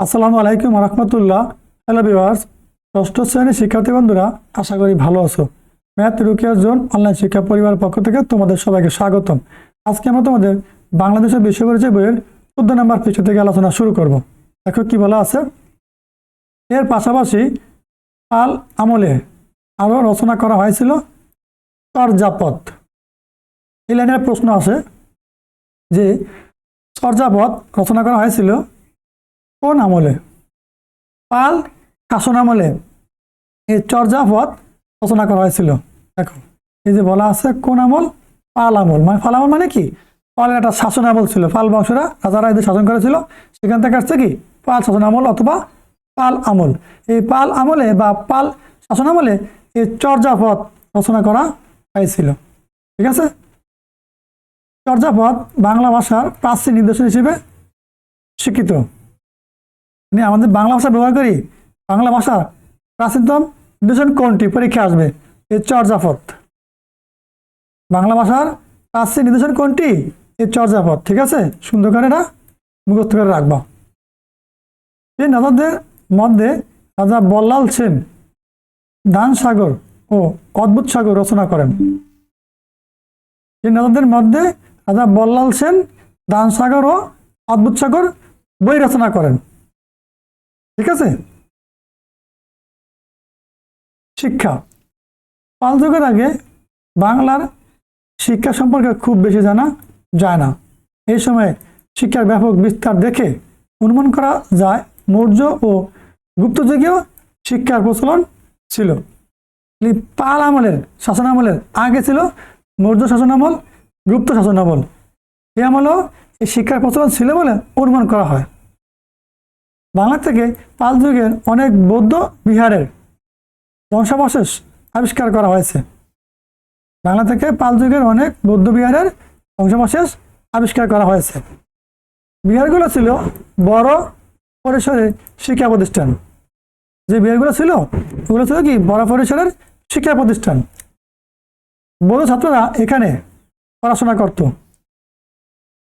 আসসালামু আলাইকুম রহমতুল্লাহ। Hello viewers, ষষ্ঠ শ্রেণির শিক্ষার্থী বন্ধুরা, আশা করি ভালো আছো। ম্যাথ, রুকিয়া, জোন, অনলাইন শিক্ষা পরিবারের পক্ষ থেকে তোমাদের সবাইকে স্বাগতম। আজকে আমরা তোমাদের বাংলাদেশের বিশ্ব পরিচয় বইয়ের চোদ্দ নম্বর পৃষ্ঠ থেকে আলোচনা শুরু করব। দেখো কি বলা আছে? এর পাশাপাশি পাল আমলে আরও রচনা করা হয়েছিল চর্যাপদ এই লাইনের প্রশ্ন আসে যে চর্যাপদ রচনা করা হয়েছিল কোন আমলে? পাল শাসন আমলে। এই চর্যাপদ রচনা করা হয়েছিল। দেখো, এই যে বলা আছে কোন আমল? পাল আমল। মানে পাল আমল মানে কি? পালের একটা শাসন আমল ছিল। পাল বংশরা, রাজারা এদের শাসন করেছিল। সেখান থেকে আসছে কি? পাল শাসন আমল অথবা পাল আমল। এই পাল আমলে বা পাল শাসন আমলে এই চর্যাপদ রচনা করা হয়েছিল। ঠিক আছে? চর্যাপদ বাংলা ভাষার প্রাচীন নিদর্শন হিসেবে স্বীকৃত। মানে আমাদের বাংলা ভাষা ব্যবহার করি, বাংলা ভাষা প্রাচীনতম নিদর্শন কোনটি পরীক্ষা আসবে এই চর্যাপদ বাংলা ভাষার প্রাচীন নিদর্শন কোনটি এই চর্যাপদ ঠিক আছে? সুন্দর করে এটা মুখস্থ করে রাখবা। এই রাজাদের মধ্যে রাজা বল্লাল সেন দান সাগর ও অদ্ভুত সাগর রচনা করেন। এই নেতাদের মধ্যে রাজা বল্লাল সেন দান সাগর ও অদ্ভুত সাগর বই রচনা করেন। ঠিক আছে? শিক্ষা। পাল যুগের আগে বাংলার শিক্ষা সম্পর্কে খুব বেশি জানা যায় না। এই সময়ে শিক্ষার ব্যাপক বিস্তার দেখে অনুমান করা যায়, মৌর্য ও গুপ্ত যুগেও শিক্ষার প্রচলন ছিল। পাল আমলের শাসন আমলের আগে ছিল মৌর্য শাসন আমল, গুপ্ত শাসন আমল। এই আমলেও এই শিক্ষার প্রচলন ছিল বলে অনুমান করা হয়। বাংলা থেকে পাল যুগের অনেক বৌদ্ধ বিহারের ধ্বংসাবশেষ আবিষ্কার করা হয়েছে। বাংলা থেকে পাল যুগের অনেক বৌদ্ধ বিহারের ধ্বংসাবশেষ আবিষ্কার করা হয়েছে। বিহারগুলো ছিল বড় পরিসরের শিক্ষা প্রতিষ্ঠান। যে বিহারগুলো ছিল, ওগুলো ছিল কি? বড় পরিসরের শিক্ষা প্রতিষ্ঠান। বড় ছাত্ররা এখানে পড়াশোনা করত।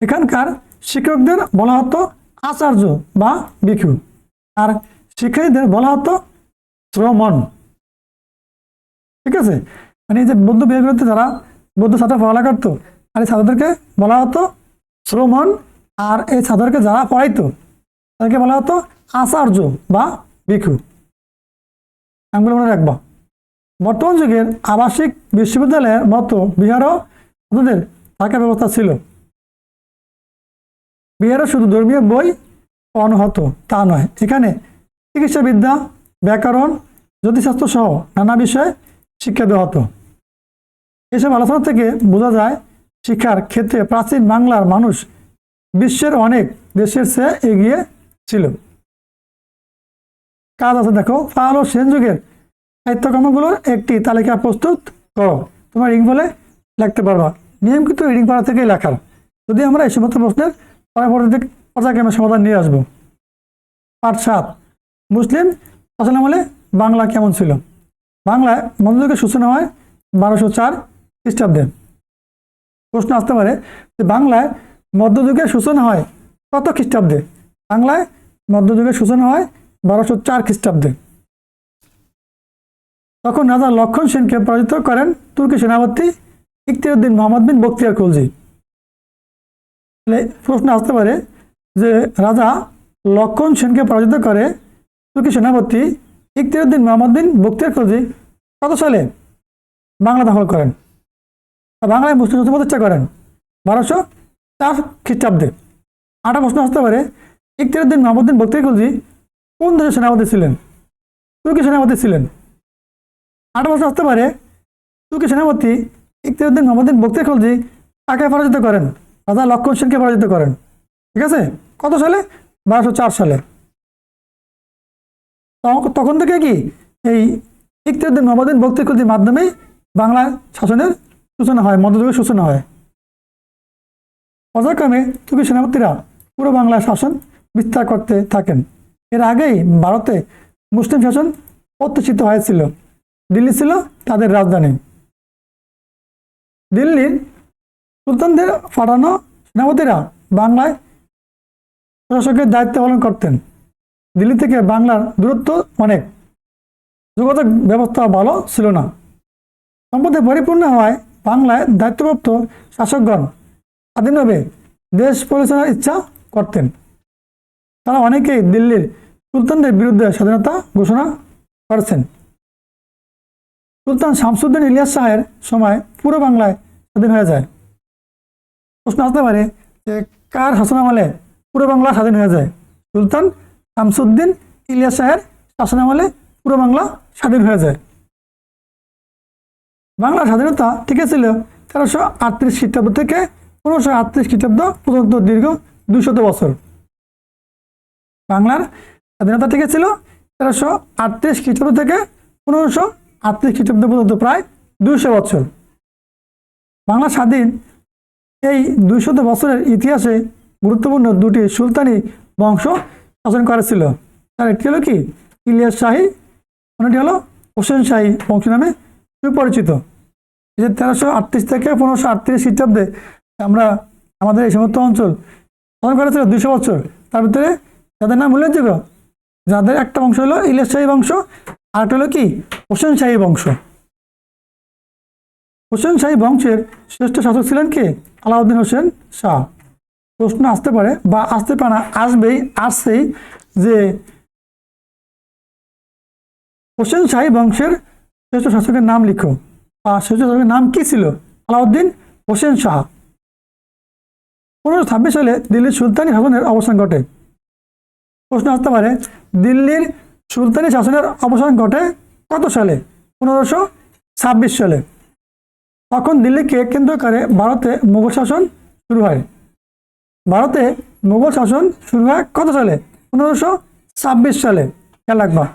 এখানকার শিক্ষকদের বলা হতো আচার্য বা ভিক্ষু। আর শিক্ষার্থীদের বলা হতো শ্রমণ। ঠিক আছে? মানে যে বৌদ্ধ বিহারগুলোতে যারা বৌদ্ধ ছাত্র পড়ালেখা করতো, আর এই ছাত্রদেরকে বলা হতো শ্রমণ, আর এই ছাত্রকে যারা পড়াইতো, তাদেরকে বলা হতো আচার্য বা ভিক্ষু। আঙ্গুল মনে রাখব। বর্তমান যুগের আবাসিক বিশ্ববিদ্যালয়ের মতো বিহারও ওদের থাকার ব্যবস্থা ছিল। বিহারে শুধু ধর্মীয় বই পড়ানো হতো তা নয়। এখানে চিকিৎসাবিদ্যা, ব্যাকরণ জ্যোতিষশাস্ত্র সহ নানা বিষয়ে শিক্ষা দেওয়া হতো। এসব আলোচনা থেকে বোঝা যায়, শিক্ষার ক্ষেত্রে প্রাচীন বাংলার মানুষ বিশ্বের অনেক দেশের চেয়ে এগিয়ে ছিল। কাজ আছে দেখো পাল ও সেন যুগের সাহিত্যকর্মগুলোর একটি তালিকা প্রস্তুত করো। তোমার রিং বলে লিখতে পারবা। নিয়ম কিন্তু রিডিং করা থেকেই লেখার। যদি আমরা এই সমস্ত প্রশ্নের পরবর্তীতে পর্যায়ক্রমে সমাধান নিয়ে আসব। পাঠ সাত, মুসলিম শাসন আমলে বাংলা কেমন ছিল? বাংলায় মধ্যযুগের সূচনা হয় বারোশো চার খ্রিস্টাব্দে। প্রশ্ন আসতে পারে যে বাংলায় মধ্যযুগের সূচনা হয় কত খ্রিস্টাব্দে? বাংলায় মধ্যযুগের সূচনা হয় বারোশো চার খ্রিস্টাব্দে। তখন রাজা লক্ষণ সেনকে পরাজিত করেন তুর্কি সেনাপতি ইকতিরউদ্দিন মোহাম্মদ বিন বক্তিয়ার খলজি। তাহলে প্রশ্ন আসতে পারে যে রাজা লক্ষণ সেনকে পরাজিত করে তুর্কি সেনাপতি ইকতিরউদ্দিন মোহাম্মদ বিন বক্তিয়ার খলজি কত সালে বাংলা দখল করেন? বাংলায় মুসলিম প্রতিষ্ঠা করেন বারোশো চার খ্রিস্টাব্দে। আটা প্রশ্ন আসতে পারে, ইকতিরউদ্দিন মোহাম্মদ বিন বক্তিয়ার খলজি কোন দেশের সেনাপতি ছিলেন? তুর্কি সেনাপতি ছিলেন। আট বছর আসতে পারে, তুর্কি সেনাপতি ইকতিরউদ্দিন মোহাম্মদিন বক্তিয়ার খলজি তাকে পরাজিত করেন? রাজা লক্ষণ সেনকে পরাজিত করেন। ঠিক আছে? কত সালে? বারোশো চার সালে। তখন- থেকে কি? এই ইকতিরউদ্দিন মোহাম্মদিন খলজির মাধ্যমেই বাংলা শাসনের সূচনা হয়, মধ্যযুগের সূচনা হয়। পর্যায়ক্রমে তুর্কি সেনাপতিরা পুরো বাংলার শাসন বিস্তার করতে থাকেন। এর আগেই ভারতে মুসলিম শাসন প্রতিষ্ঠিত হয়েছিল। দিল্লি ছিল তাদের রাজধানী। দিল্লির সুলতানদের পাঠানো সেনাপতিরা বাংলায় প্রশাসকের দায়িত্ব পালন করতেন। দিল্লি থেকে বাংলার দূরত্ব অনেক। যোগাযোগ ব্যবস্থা ভালো ছিল না। সম্পদে পরিপূর্ণ হওয়ায় বাংলায় দায়িত্বপ্রাপ্ত শাসকগণ স্বাধীনভাবে দেশ পরিচালনার ইচ্ছা করতেন। তারা অনেকেই দিল্লির সুলতানদের বিরুদ্ধে স্বাধীনতা ঘোষণা করেছেন। সুলতান শামসুদ্দিন ইলিয়াস শাহের সময় পুরো বাংলায় স্বাধীন হয়ে যায়। প্রশ্ন আসতে পারে যে কার শাসনামলে পুরো বাংলা স্বাধীন হয়ে যায়? সুলতান শামসুদ্দিন ইলিয়াস শাহের শাসনামলে পুরো বাংলা স্বাধীন হয়ে যায়। বাংলার স্বাধীনতা টিকে ছিল তেরোশো আটত্রিশ খ্রিস্টাব্দ থেকে পনেরোশো আটত্রিশ খ্রিস্টাব্দ পর্যন্ত দীর্ঘ দুশত বছর। বাংলার স্বাধীনতা টিকে ছিল তেরোশো আটত্রিশ খ্রিস্টাব্দ থেকে পনেরোশো আটত্রিশ খ্রিস্টাব্দ পর্যন্ত প্রায় দুইশো বছর। বাংলা স্বাধীন এই দুইশত বছরের ইতিহাসে গুরুত্বপূর্ণ দুটি সুলতানি বংশ শাসন করেছিল। তার একটি হলো কি? ইলিয়াস শাহী, অন্যটি হলো হোসেন শাহী বংশ নামে সুপরিচিত। যে তেরোশো আটত্রিশ থেকে পনেরোশো আটত্রিশ খ্রিস্টাব্দে আমরা আমাদের এই সমস্ত অঞ্চল শাসন করেছিল দুইশো বছর। তার ভিতরে যাদের নাম উল্লেখযোগ্য, যাদের একটা বংশ হলো ইলিয়াস শাহী বংশ আর একটা হলো কি? হোসেন শাহী বংশ। হোসেন শাহী বংশের শ্রেষ্ঠ শাসক ছিলেন কে? আলাউদ্দিন হোসেন শাহ। প্রশ্ন আসতে পারে বা আসতে পারে না, আসবেই, আসছেই যে হোসেন শাহী বংশের শ্রেষ্ঠ শাসকের নাম লিখো। আর শ্রেষ্ঠ শাসকের নাম কি ছিল? আলাউদ্দিন হোসেন শাহ। পনেরোশো ছাব্বিশ সালে দিল্লির সুলতানি শাসনের অবসান ঘটে। প্রশ্ন আসতে পারে, দিল্লির সুলতানি শাসনের অবসান ঘটে কত সালে? পনেরোশো ছাব্বিশ সালে। তখন দিল্লিকে কেন্দ্র করে ভারতে মুঘল শাসন শুরু হয়। ভারতে মুঘল শাসন শুরু হয় কত সালে? পনেরোশো ছাব্বিশ সালে, খেয়াল রাখবা।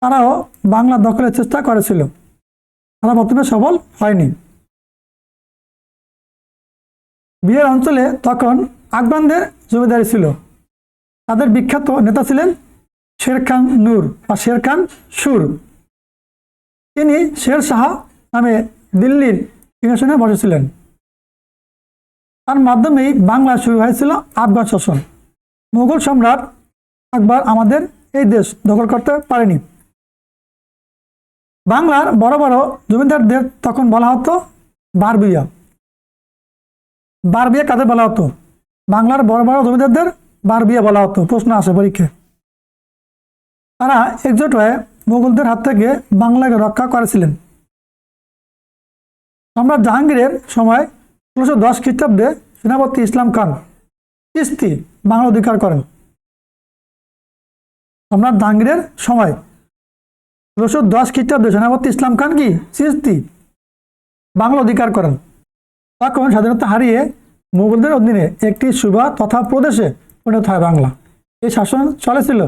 তারাও বাংলা দখলের চেষ্টা করেছিল। তারা প্রথমে সফল হয়নি। বিয়ের অঞ্চলে তখন আকবানদের জমিদারি ছিল। তাদের বিখ্যাত নেতা ছিলেন শের খান নূর বা শের খান সুর। তিনি শের শাহ নামে দিল্লির সিংহাসনে বসেছিলেন। তার মাধ্যমেই বাংলা শুরু হয়েছিল আফগান শাসন। মুঘল সম্রাট আকবর আমাদের এই দেশ দখল করতে পারেনি। বাংলার বড় বড় জমিদারদের তখন বলা হতো বারবিয়া। বারবিয়া কাদের বলা হতো? বাংলার বড় বড় জমিদারদের বারবিয়া বলা হতো। প্রশ্ন আসে পরীক্ষায়। তারা একজোট হয়ে মুঘলদের হাত থেকে বাংলাকে রক্ষা করেছিলেন। সম্রাট জাহাঙ্গীরের সময় ষোলোশো দশ খ্রিস্টাব্দে সেনাপতি ইসলাম খান চিস্তি বাংলা অধিকার করেন। সম্রাট জাহাঙ্গীরের সময় ষোলোশো দশ খ্রিস্টাব্দে সেনাপতি ইসলাম খান কি চিস্তি বাংলা অধিকার করেন। তখন স্বাধীনতা হারিয়ে মুঘলদের অধীনে একটি সুবা তথা প্রদেশে পরিণত হয় বাংলা। এই শাসন চলেছিল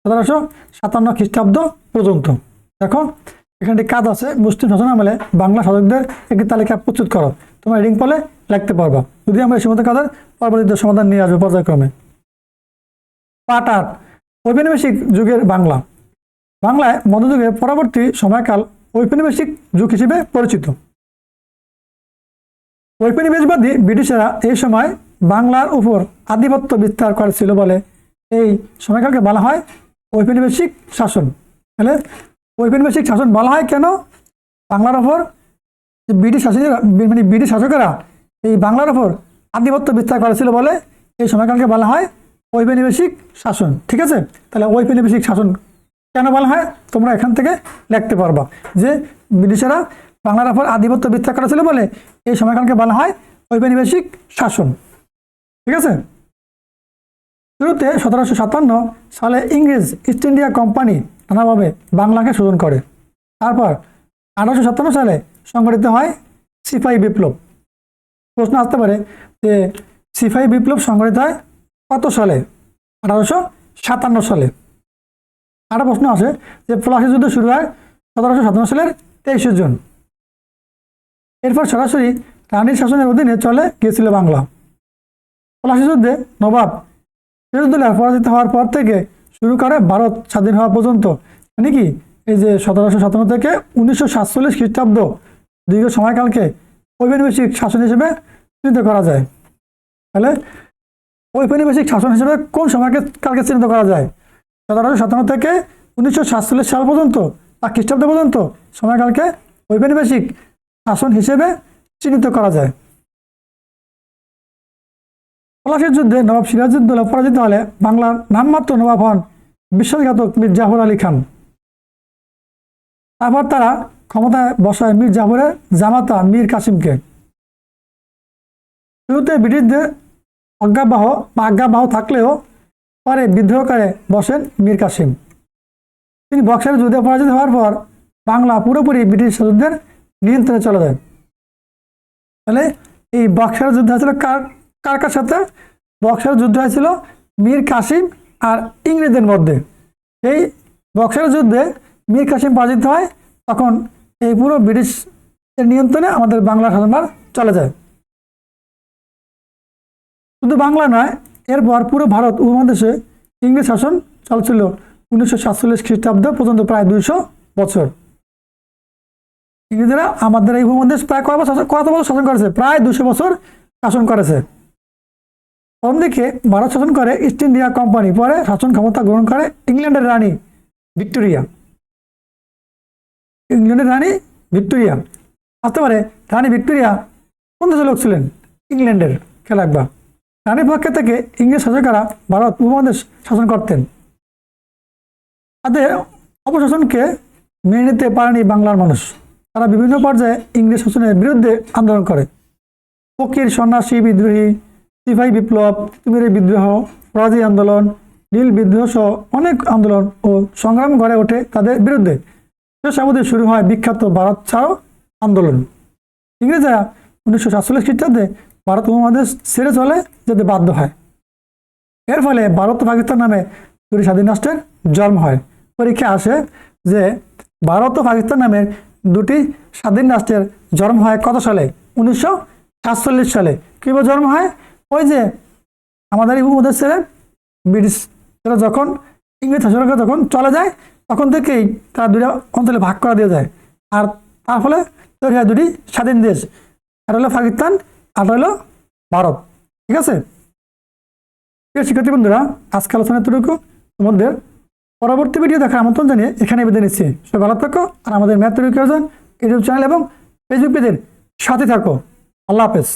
সতেরোশো সাতান্ন খ্রিস্টাব্দ পর্যন্ত। দেখো এখানে কাজ আছে, মুসলিম শাসন আমলে বাংলা শাসকদের একটি তালিকা প্রস্তুত করো। তোমরা রিং পলে লিখতে পারবা। যদি আমরা সমস্ত কাজের পরবর্তীতে সমাধান নিয়ে আসব পর্যায়ক্রমে। পাট আট, ঔপনিবেশিক যুগের বাংলা। বাংলায় মধ্যযুগের পরবর্তী সময়কাল ঔপনিবেশিক যুগ হিসেবে পরিচিত। ঔপনিবেশবাদী ব্রিটিশেরা এই সময় বাংলার উপর আধিপত্য বিস্তার করেছিল বলে এই সময়কালকে বলা হয় ঔপনিবেশিক শাসন। তাহলে ঔপনিবেশিক শাসন বলা হয় কেন? বাংলার ওপর ব্রিটিশ শাসকেরা মানে ব্রিটিশ শাসকেরা এই বাংলার ওপর আধিপত্য বিস্তার করেছিল বলে এই সময়কালকে বলা হয় ঔপনিবেশিক শাসন, ঠিক আছে? তাহলে ঔপনিবেশিক শাসন কেন বলা হয়? তোমরা এখান থেকে লিখতে পারবা যে ব্রিটিশেরা বাংলার ওপর আধিপত্য বিস্তার করেছিল বলে এই সময়কালকে বলা হয় ঔপনিবেশিক শাসন, ঠিক আছে? শুরুতে সতেরোশো সাতান্ন সালে ইংরেজ ইস্ট ইন্ডিয়া কোম্পানি নানাভাবে বাংলাকে শোষণ করে। তারপর আঠারোশো সাতান্ন সালে সংগঠিত হয় সিপাহী বিপ্লব। প্রশ্ন আসতে পারে যে সিপাহী বিপ্লব সংগঠিত হয় কত সালে? আঠারোশো সাতান্ন সালে। আরেকটা প্রশ্ন আসে যে পলাশি যুদ্ধ শুরু হয় সতেরোশো সাতান্ন সালের তেইশে জুন। এরপর সরাসরি রানীর শাসনের অধীনে চলে গিয়েছিল বাংলা। পলাশি যুদ্ধে নবাব সিরাজউদ্দৌলা পরাজিত হওয়ার পর থেকে শুরু করে ভারত স্বাধীন হওয়া পর্যন্ত। মানে কি? এই যে সতেরোশো সাতান্ন থেকে উনিশশো সাতচল্লিশ খ্রিস্টাব্দ দীর্ঘ সময়কালকে ঔপনিবেশিক শাসন হিসেবে চিহ্নিত করা যায়। তাহলে ঔপনিবেশিক শাসন হিসেবে কোন সময়কে, কালকে চিহ্নিত করা যায়? সতেরোশো সাতান্ন থেকে উনিশশো সাতচল্লিশ সাল পর্যন্ত বা খ্রিস্টাব্দ পর্যন্ত সময়কালকে ঔপনিবেশিক শাসন হিসেবে চিহ্নিত করা যায়। পলাশির যুদ্ধে নবাব সিরাজউদ্দৌলা পরাজিত হলে বাংলার নামমাত্র নবাব হন বিশ্বাসঘাতক মীর জাফর আলী খান। তারপর তারা ক্ষমতায় বসায় মীর জাফরের জামাতা মীর কাসিমকে। শুরুতে ব্রিটিশদের অজ্ঞাবাহ বা আজ্ঞাবাহ থাকলেও পরে বিদ্রোহ করে বসেন মীর কাসিম। তিনি বক্সারের যুদ্ধে পরাজিত হওয়ার পর বাংলা পুরোপুরি ব্রিটিশ শাসকদের নিয়ন্ত্রণে চলে যায়। তাহলে এই বক্সারের যুদ্ধ হয়েছিল কার? কার কার সাথে? বক্সারের যুদ্ধ হয়েছিল মীর কাসিম আর ইংরেজদের মধ্যে। এই বক্সার যুদ্ধে মীর কাসিম পরাজিত হয়, তখন এই পুরো ব্রিটিশ নিয়ন্ত্রণে আমাদের বাংলা শাসনভার চলে যায়। শুধু বাংলা নয়, এরপর পুরো ভারত উপমহাদেশে ইংরেজ শাসন চলছিল উনিশশো সাতচল্লিশ খ্রিস্টাব্দ পর্যন্ত প্রায় দুইশো বছর। ইংরেজরা আমাদের এই উপমহাদেশ প্রায় কয় বছর কত বছর শাসন করেছে? প্রায় দুশো বছর শাসন করেছে। অন্যদিকে ভারত শাসন করে ইস্ট ইন্ডিয়া কোম্পানি পরে শাসন ক্ষমতা গ্রহণ করে ইংল্যান্ডের রানী ভিক্টোরিয়া। ইংল্যান্ডের রানী ভিক্টোরিয়া। আসতে পারে রানী ভিক্টোরিয়া কোন দেশের লোক ছিলেন? ইংল্যান্ডের খেলা রানীর পক্ষে থেকে ইংরেজ শাসকেরা ভারত উপমহাদেশ শাসন করতেন। তাদের অপশাসনকে মেনে নিতে পারেনি বাংলার মানুষ। তারা বিভিন্ন পর্যায়ে ইংরেজ শাসনের বিরুদ্ধে আন্দোলন করে। ফকির, সন্ন্যাসী, বিদ্রোহী সিপাহী বিপ্লব তিতুমিরের বিদ্রোহ ফরাজি আন্দোলন, নীল বিদ্রোহ সহ অনেক আন্দোলন ও সংগ্রাম গড়ে ওঠে তাদের বিরুদ্ধে। শেষ অবধি শুরু হয় বিখ্যাত ভারত ছাড়ো আন্দোলন। ইংরেজরা উনিশশো সাতচল্লিশ খ্রিস্টাব্দে ভারত উপমহাদেশ ছেড়ে চলে যেতে বাধ্য হয়। এর ফলে ভারত পাকিস্তান নামে দুটি স্বাধীন রাষ্ট্রের জন্ম হয়। পরীক্ষা আসে যে ভারত ও পাকিস্তান নামের দুটি স্বাধীন রাষ্ট্রের জন্ম হয় কত সালে? উনিশশো সাতচল্লিশ সালে। কীভাবে জন্ম হয়? ওই যে আমাদের এই উপমহাদেশ ছেড়ে ব্রিটিশরা যখন ইংরেজ শাসনরা যখন চলে যায়, তখন থেকেই তারা দুটা অঞ্চলে ভাগ করা দিয়ে যায়। আর তার ফলে তৈরি হয় দুটি স্বাধীন দেশ, একটা হলো পাকিস্তান, আর হলো ভারত। ঠিক আছে? প্রিয় শিক্ষার্থী বন্ধুরা আজকে আলোচনা এতটুকু। তোমাদের পরবর্তী ভিডিও দেখার আমন্ত্রণ জানিয়ে এখানে বেঁধে নিচ্ছি। সবাই ভালো থাকো আর আমাদের ম্যাথ তৈরি ইউটিউব চ্যানেল এবং ফেসবুক পেজের সাথে থাকো। আল্লাহ হাফেজ।